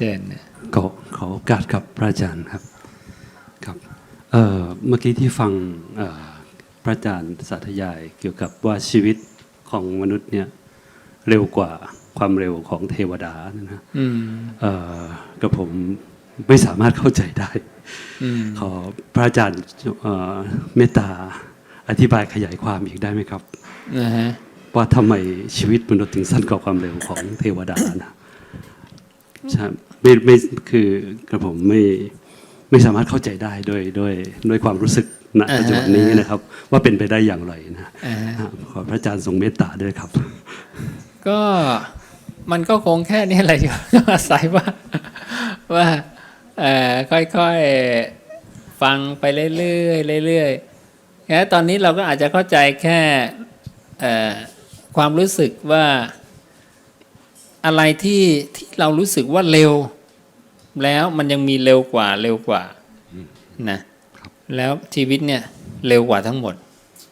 เชิญนะขอขอโอกาสครับพระอาจารย์ครับครับเอ่อเมื่อกี้ที่ฟังเอ่อพระอาจารย์สาธยายเกี่ยวกับว่าชีวิตของมนุษย์เนี่ยเร็วกว่าความเร็วของเทวดานะฮะอืมเอ่อกับผมไม่สามารถเข้าใจได้อืมขอพระอาจารย์เอ่อเมตตาอธิบายขยายความอีกได้ไหมครับนะฮะว่าทำไมชีวิตมนุษย์ถึงสั้นกว่าความเร็วของเทวดานะ ใช่ไม่ไม่คือกระผมไม่ไม่สามารถเข้าใจได้โดยโดยโดยความรู้สึกณปัจจุบันนี้นะครับ ว่าเป็นไปได้อย่างไรนะอ่าฮะฮะขอพระอาจารย์ทรงเมตตาด้วยครับ ก็มันก็คงแค่นี้แหละอยู่ต้องอาศัยว่าว่าเอ่อค่อยๆฟังไปเรื่อยๆเรื่อยๆแค่ตอนนี้เราก็อาจจะเข้าใจแค่เอ่อความรู้สึกว่า อะไรที่ที่เรารู้สึกว่าเร็ว แล้วมันยังมีเร็วกว่าเร็วกว่านะแล้วชีวิตเนี่ยเร็วกว่าทั้งหมด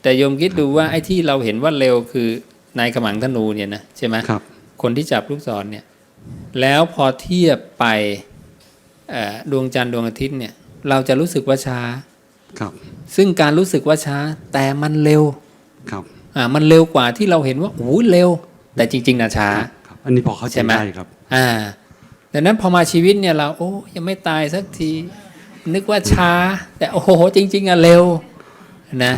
แต่โยมคิดดูว่าไอ้ที่เราเห็นว่าเร็วคือนายขมังธนูเนี่ยนะใช่ไหมครับ คนที่จับลูกศรเนี่ย แล้วพอเทียบไปเอ่อดวงจันทร์ดวงอาทิตย์เนี่ย เราจะรู้สึกว่าช้าครับ ซึ่งการรู้สึกว่าช้า แต่มันเร็วครับอ่ามันเร็วกว่าที่เราเห็นว่าโอ้ยเร็ว แต่จริง ๆนะช้าครับ อันนี้พอเข้าใจใช่ไหมได้ครับ อ่าดังนั้นพอมาชีวิตเนี่ยเราโอ้ยังไม่ตายสักที นึกว่าช้า แต่โอ้โหจริง ๆอะเร็วนะ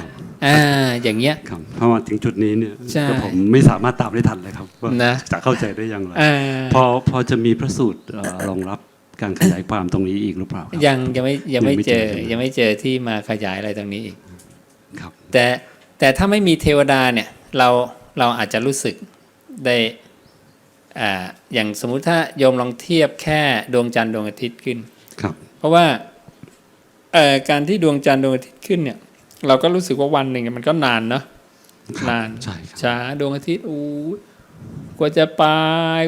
อ่าอย่างเงี้ยครับเพราะว่าถึงจุดนี้เนี่ยใช่ก็ผมไม่สามารถตามได้ทันเลยครับว่านะจะเข้าใจได้อย่างไรอ่าพอพอจะมีพระสูตรเอ่อรองรับการขยายความตรงนี้อีกหรือเปล่าครับยังยังไม่ยังไม่ยังไม่เจอเจอ ยังไม่เจอที่มาขยายอะไรตรงนี้อีกครับแต่แต่ถ้าไม่มีเทวดาเนี่ยเราเราอาจจะรู้สึกได้ อ่าอย่างสมมุติถ้าโยมลองเทียบแค่ดวงจันทร์ดวงอาทิตย์ขึ้นครับ เพราะว่าเอ่อการที่ดวงจันทร์ดวงอาทิตย์ขึ้นเนี่ย เราก็รู้สึกว่าวันหนึ่งมันก็นานเนาะครับนานใช่ครับช้าดวงอาทิตย์อู้กว่าจะไป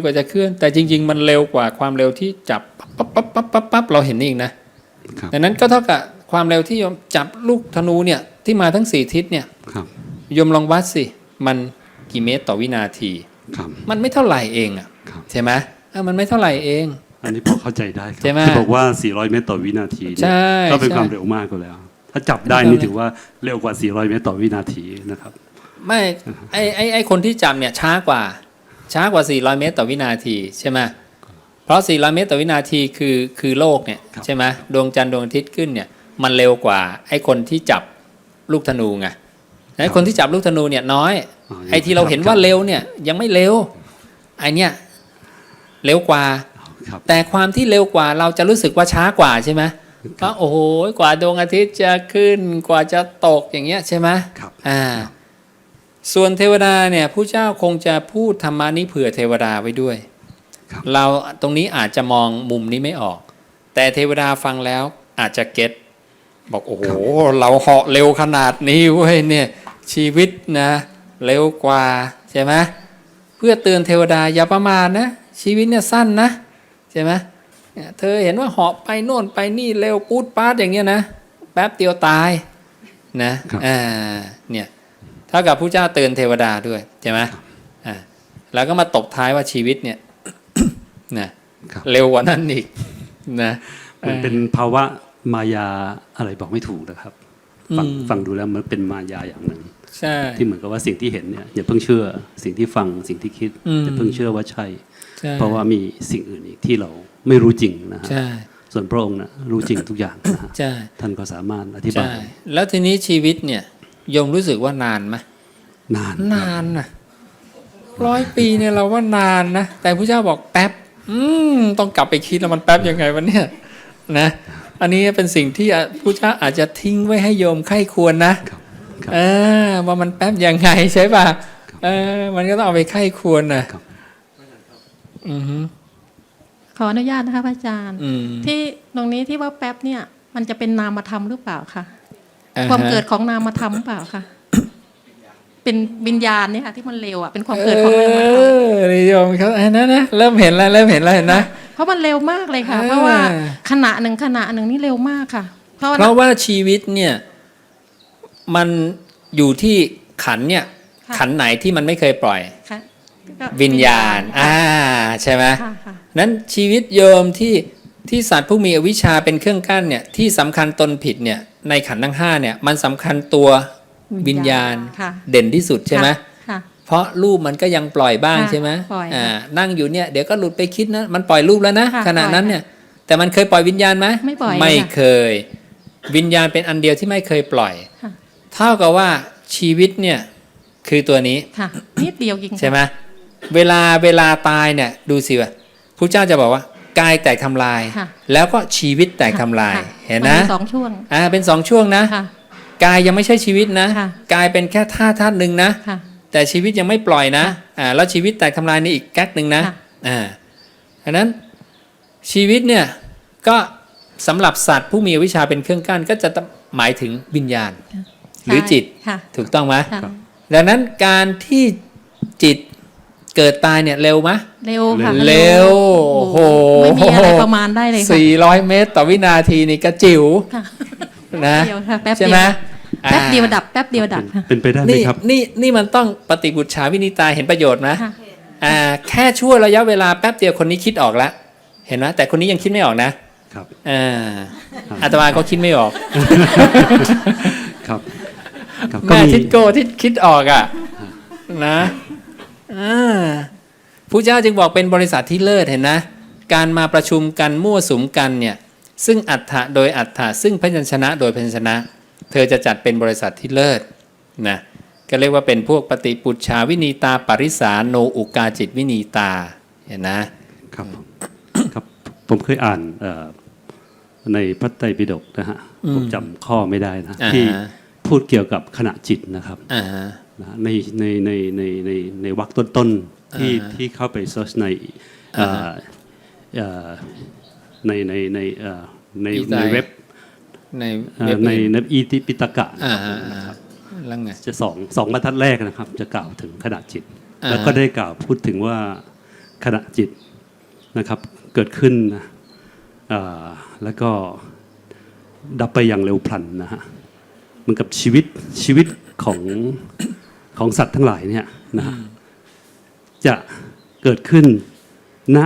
กว่าจะเคลื่อน แต่จริง ๆ มันเร็วกว่าความเร็วที่จับปั๊บปั๊บปั๊บปั๊บปั๊บเราเห็นนี่อีกนะครับดังนั้นก็เท่ากับความเร็วที่โยมจับลูกธนูเนี่ยที่มาทั้งสี่ทิศเนี่ยครับโยมลองวัดสิ มันกี่เมตรต่อวินาทีครับ มันไม่เท่าไหร่เองอะครับใช่ไหมเออมันไม่เท่าไหร่เอง อันนี้พอเข้าใจได้ครัใช่ไหมที่บอกว่า 400 เมตรต่อวินาทีเนี่ยใช่ก็เป็นใช่ความเร็วมากกว่าแล้ว ถ้าจับได้นี่ถือว่าเร็วกว่า 400 เมตรต่อวินาทีนะครับ ไม่ไอไอไอคนที่จับเนี่ยช้ากว่า ช้ากว่า 400 เมตรต่อวินาทีใช่ไหมเพราะ 400 เมตรต่อวินาทีคือคือโลกเนี่ยครับใช่ไหมดวงจันทร์ดวงอาทิตย์ขึ้นเนี่ยมันเร็วกว่าไอคนที่จับลูกธนูไงไอคนที่จับลูกธนูเนี่ยน้อยอ๋อ ไอที่เราเห็นว่าเร็วเนี่ยยังไม่เร็วไอเนี่ยเร็วกว่าครับแต่ความที่เร็วกว่าเราจะรู้สึกว่าช้ากว่าใช่ไหมว่าโอ้โหกว่าดวงอาทิตย์จะขึ้นกว่าจะตกอย่างเงี้ยใช่ไหมครับอ่าส่วนเทวดาเนี่ยผู้เจ้าคงจะพูดธรรมานี้เผื่อเทวดาไว้ด้วยครับเราตรงนี้อาจจะมองมุมนี้ไม่ออก แต่เทวดาฟังแล้วอาจจะเก็ตบอกโอ้โหเราเหาะเร็วขนาดนี้เว้ยเนี่ยชีวิตนะ เร็วกว่าใช่ไหมเพื่อเตือนเทวดาอย่าประมาทนะ ชีวิตเนี่ยสั้นนะใช่ไหมเนี่ยเธอเห็นว่าเหาะไปโน่นไปนี่เร็วปูดปาดอย่างเงี้ยนะแป๊บเดียวตายนะครับอ่าเนี่ยเท่ากับผู้เจ้าเตือนเทวดาด้วยใช่ไหมอ่าแล้วก็มาตบท้ายว่าชีวิตเนี่ยนะครับเร็วกว่านั้นอีกนะมันเป็นภาวะมายาอะไรบอกไม่ถูกนะครับ ฟังอืมฟังดูแล้วมันเป็นมายาอย่างหนึ่ง ใช่ ที่เหมือนกับว่าสิ่งที่เห็นเนี่ยอย่าเพิ่งเชื่อสิ่งที่ฟังสิ่งที่คิดอืม อย่าเพิ่งเชื่อว่าใช่ ใช่เพราะว่ามีสิ่งอื่นอีกที่เราไม่รู้จริงนะฮะใช่ส่วนพระองค์นะรู้จริงทุกอย่างนะฮะใช่ท่านก็สามารถอธิบาใช่ยแล้วทีนี้ชีวิตเนี่ยโยมรู้สึกว่านานไหมนานนานนะร้อยปีเนี่ยเราว่านานนะแต่พระเจ้าบอกแป๊บ อืมต้องกลับไปคิดแล้วมันแป๊บยังไงวะเนี่ยนะ อันนี้เป็นสิ่งที่พระเจ้าอาจจะทิ้งไว้ให้โยมไข้ควรนะ ครับครับ เออว่ามันแป๊บยังไงใช่ป่ะเออ มันก็ต้องเอาไปไข้ควรนะครับอือฮึขออนุญาตนะคะพระอาจารย์อืมที่ตรงนี้ที่ว่าแป๊บเนี่ย มันจะเป็นนามธรรมหรือเปล่าคะอ่ฮะความเกิดของนามธรรมหรือเปล่าคะเป็นวิญญาณเนี่ยค่ะที่มันเร็วอะเป็นความเกิดของนามธรรมเออนิยมเขาอันนั้นนะเริ่มเห็นแล้วเริ่มเห็นแล้วเห็นนะเพราะมันเร็วมากเลยค่ะอ่าเพราะว่าขณะหนึ่งขณะหนึ่งนี่เร็วมากค่ะ เพราะว่าเพราะว่าชีวิตเนี่ย มันอยู่ที่ขันเนี่ย ค่ะขันไหนที่มันไม่เคยปล่อย ค่ะก็วิญญาณ อ่า ใช่ไหมค่ะค่ะนั้นชีวิตโยมที่ที่สัตว์ผู้มีอวิชชาเป็นเครื่องกั้นเนี่ยที่สำคัญตนผิดเนี่ยในขันธ์ทั้งห้าเนี่ยมันสำคัญตัววิญญาณค่ะเด่นที่สุดใช่ไหมค่ะ เพราะรูปมันก็ยังปล่อยบ้างค่ะใช่ไหมปล่อยอ่านั่งอยู่เนี่ยเดี๋ยวก็หลุดไปคิดนะมันปล่อยรูปแล้วนะค่ะขณะนั้นปล่อยเนี่ยแต่มันเคยปล่อยวิญญาณไหมไม่ปล่อยไม่ค่ะเคย วิญญาณเป็นอันเดียวที่ไม่เคยปล่อย ค่ะ เท่ากับว่าชีวิตเนี่ยคือตัวนี้ค่ะนิดเดียวจริงใช่ไหมเวลาเวลาตายเนี่ยดูสิว่าพระเจ้าจะบอกว่ากายแตกทำลายค่ะแล้วก็ชีวิตแตกทำลายค่ะเห็นมันะมีสองช่วงอ่าเป็นสองช่วงนะค่ะกายยังไม่ใช่ชีวิตนะค่ะกายเป็นแค่ธาตุธาตุหนึ่งนะค่ะแต่ชีวิตยังไม่ปล่อยนะค่ะอ่าแล้วชีวิตแตกทำลายนี่อีกแก๊กหนึ่งนะค่ะอ่าอันนั้นชีวิตเนี่ยก็สำหรับสัตว์ผู้มีอวิชชาเป็นเครื่องกั้นก็จะหมายถึงวิญญาณ หรือจิตค่ะถูกต้องไหมค่ะดังนั้นการที่จิตเกิดตายเนี่ยเร็วไหมเร็วค่ะเร็วโอ้โหโอ้โหไม่มีอะไรประมาณได้เลยค่ะ400เมตรต่อวินาทีนี่ก็จิ๋วค่ะนะเดียวค่ะแป๊บใช่เดีไหมยวแป๊บเดียวอ่าดับแป๊บเดียวดับค่ะเป็นไปได้ไหมนี่ครับนี่นี่มันต้องปฏิบุตรชาวินิตาเห็นประโยชน์ไหมค่ะอ่าแค่ชั่วระยะเวลาแป๊บเดียวคนนี้คิดออกแล้วเห็นไหมแต่คนนี้ยังคิดไม่ออกนะครับอ่าอาตมาก็คิดไม่ออกครับครับก็ แม่มีทิดโก้ที่คิดออกอะนะอ่าผู้เจ้าจึงบอกเป็นบริษัทที่เลิศเห็นนะ การมาประชุมกันมั่วสุมกันเนี่ย ซึ่งอัฏฐะโดยอัฏฐะซึ่งพยัญชนะโดยพยัญชนะ เธอจะจัดเป็นบริษัทที่เลิศนะก็เรียกว่าเป็นพวกปฏิปุจฉาวินีตาปริสาโนอุกาจิตวินีตาเห็นนะครับครับผมเคยอ่านเอ่อในพระไตรปิฎกนะฮะอืมผมจำข้อไม่ได้นะอ่าที่ฮะ พูดเกี่ยวกับขณะจิตนะครับอ่าฮะ นะฮะในในในในในในวรรคต้นๆที่อ่าที่เข้าไปเซิร์ชในอ่าเอ่อเอ่อในในในเอ่อในอีไซในเว็บในเอ่อเว็บในอื่นในอีติปิตกะอ่าฮะอ่าฮะแล้วไง จะสองสองบรรทัดแรกนะครับ จะกล่าวถึงขณะจิต อ่าแล้วก็ได้กล่าวพูดถึงว่าขณะจิตนะครับเกิดขึ้นนะอ่าแล้วก็ดับไปอย่างเร็วพลันนะฮะ เหมันกับชีวิตชีวิตของของสัตว์ทั้งหลายเนี่ยนะฮะจะเกิดขึ้นณ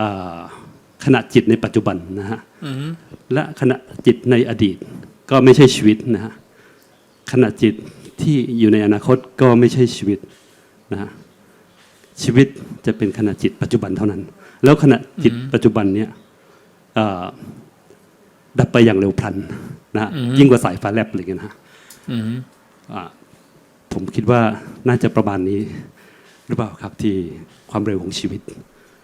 อ่าขณะจิตในปัจจุบันนะฮะอือฮึและขณะจิตในอดีตก็ไม่ใช่ชีวิตนะฮะขณะจิตที่อยู่ในอนาคตก็ไม่ใช่ชีวิตนะฮะชีวิตจะเป็นขณะจิตปัจจุบันเท่านั้น แล้วขณะจิตปัจจุบันเนี่ยเอ่อดับไปอย่างเร็วพลัน นะฮะยิ่งกว่าสายฟ้าแลบอะไรเงี้ยนะฮะอือฮึอ่าผมคิดว่าน่าจะประมาณนี้หรือเปล่าครับที่ความเร็วของชีวิต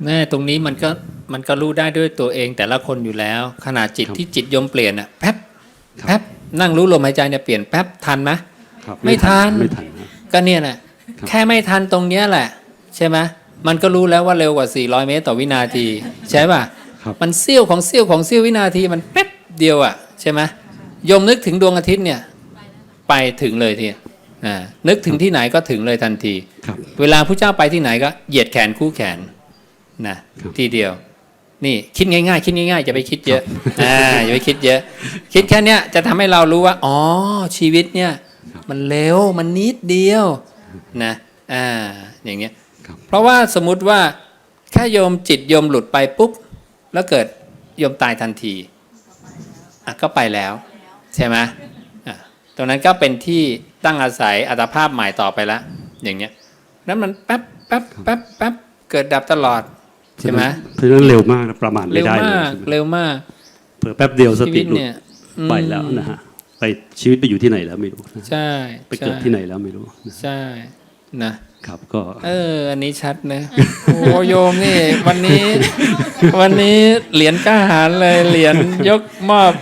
แม่ตรงนี้มันก็มันก็รู้ได้ด้วยตัวเองแต่ละคนอยู่แล้ว ขนาดจิตครับที่จิตยมเปลี่ยนอะแป๊บครับแป๊บนั่งรู้ลมหายใจเนี่ยเปลี่ยนแป๊บทันไหมครับไม่ทันไม่ทันนะก็เนี่ยแหละครับแค่ไม่ทันตรงเนี้ยแหละ ใช่ไหมมันก็รู้แล้วว่าเร็วกว่า 400 เมตรต่อวินาที ใช่ป่ะครับมันเสี้ยวของเสี้ยวของเสี้ยววินาทีมันแป๊บเดียวอะใช่ไหม ยมนึกถึงดวงอาทิตย์เนี่ย ไปถึงเลยทีอ่านึกถึงที่ไหนก็ถึงเลยทันทีครับเวลาผู้เจ้าไปที่ไหนก็เหยียดแขนคู่แขนนะครับทีเดียว นี่คิดง่ายๆ คิดง่ายๆจะไปคิดเยอะอ่าอย่าไปคิดเยอะ คิดแค่เนี้ยจะทำให้เรารู้ว่า อ๋อ ชีวิตเนี่ย มันเร็วมันนิดเดียวนะอ่าอย่างเงี้ยครับเพราะว่าสมมุติว่าแค่โยมจิตโยมหลุดไปปุ๊บ แล้วเกิดโยมตายทันทีอะก็ไปแล้ว ใช่ไหมอะตรงนั้นก็เป็นที่ตั้งอาศัยอัตภาพใหม่ต่อไปแล้วอย่างเงี้ยนั้นมันแป๊บแป๊บแป๊บแป๊บเกิดดับตลอดใช่ไหมเพราะฉะนั้นเร็วมากนะประมาณเร็ไม่วได้เลยมากใช่ไหมเร็วมากเผื่อแป๊บเดียวสชีติวิตหลุดเนี่ยอืมไปแล้วนะฮะไปชีวิตไปอยู่ที่ไหนแล้วไม่รู้นะใช่ไปเกิดใช่ที่ไหนแล้วไม่รู้นะใช่นะครับก็เอออันนี้ชัดนะโอ้โยมนี่ วันนี้ วันนี้เหรียญกล้าหารเลยเหรียญยกมอบ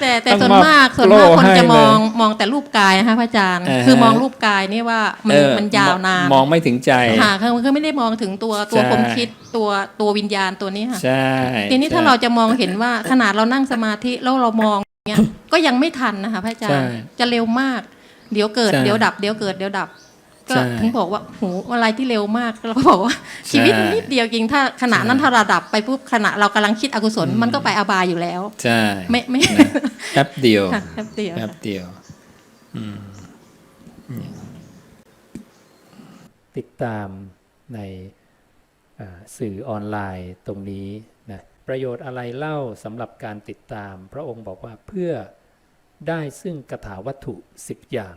แต่แต่ต้องส่วนมอบมากส่วนโล่มากคนให้จะมองเลยมองแต่รูปกายนะคะพระอาจารย์อ่าฮะคือมองรูปกายนี่ว่ามันเออมันยาวนานมองไม่ถึงใจค่ะคือคือไม่ได้มองถึงตัวตัวใช่ความคิดตัวตัววิญญาณตัวนี้ค่ะใช่ทีนี้ถ้าเราจะมองเห็นว่าขนาดเรานั่งสมาธิแล้วเรามองอย่างเงี้ยก็ยังไม่ทันนะคะพระอาจารใช่ย์จะเร็วมาก เดี๋ยวเกิดใช่เดี๋ยวดับเดี๋ยวเกิดเดี๋ยวดับ ก็ใช่ถึงบอกว่าโหอะไรที่เร็วมากเราก็บอกว่าชีวิตใช่นิดเดียวจริงถ้าขณะนั้นถ้าเราดับไปปุ๊บขณะเรากำลังคิดอกุศลมันก็ไปอบายอยู่แล้ว ใช่ไม่ไม่นะแป๊บเดียวค่ะแป๊บเดียวแป๊บเดียวอืมติดตามในอ่าสื่อออนไลน์ตรงนี้นะประโยชน์อะไรเล่าสำหรับการติดตาม พระองค์บอกว่าเพื่อได้ซึ่งกถาวัตถุ 10 อย่าง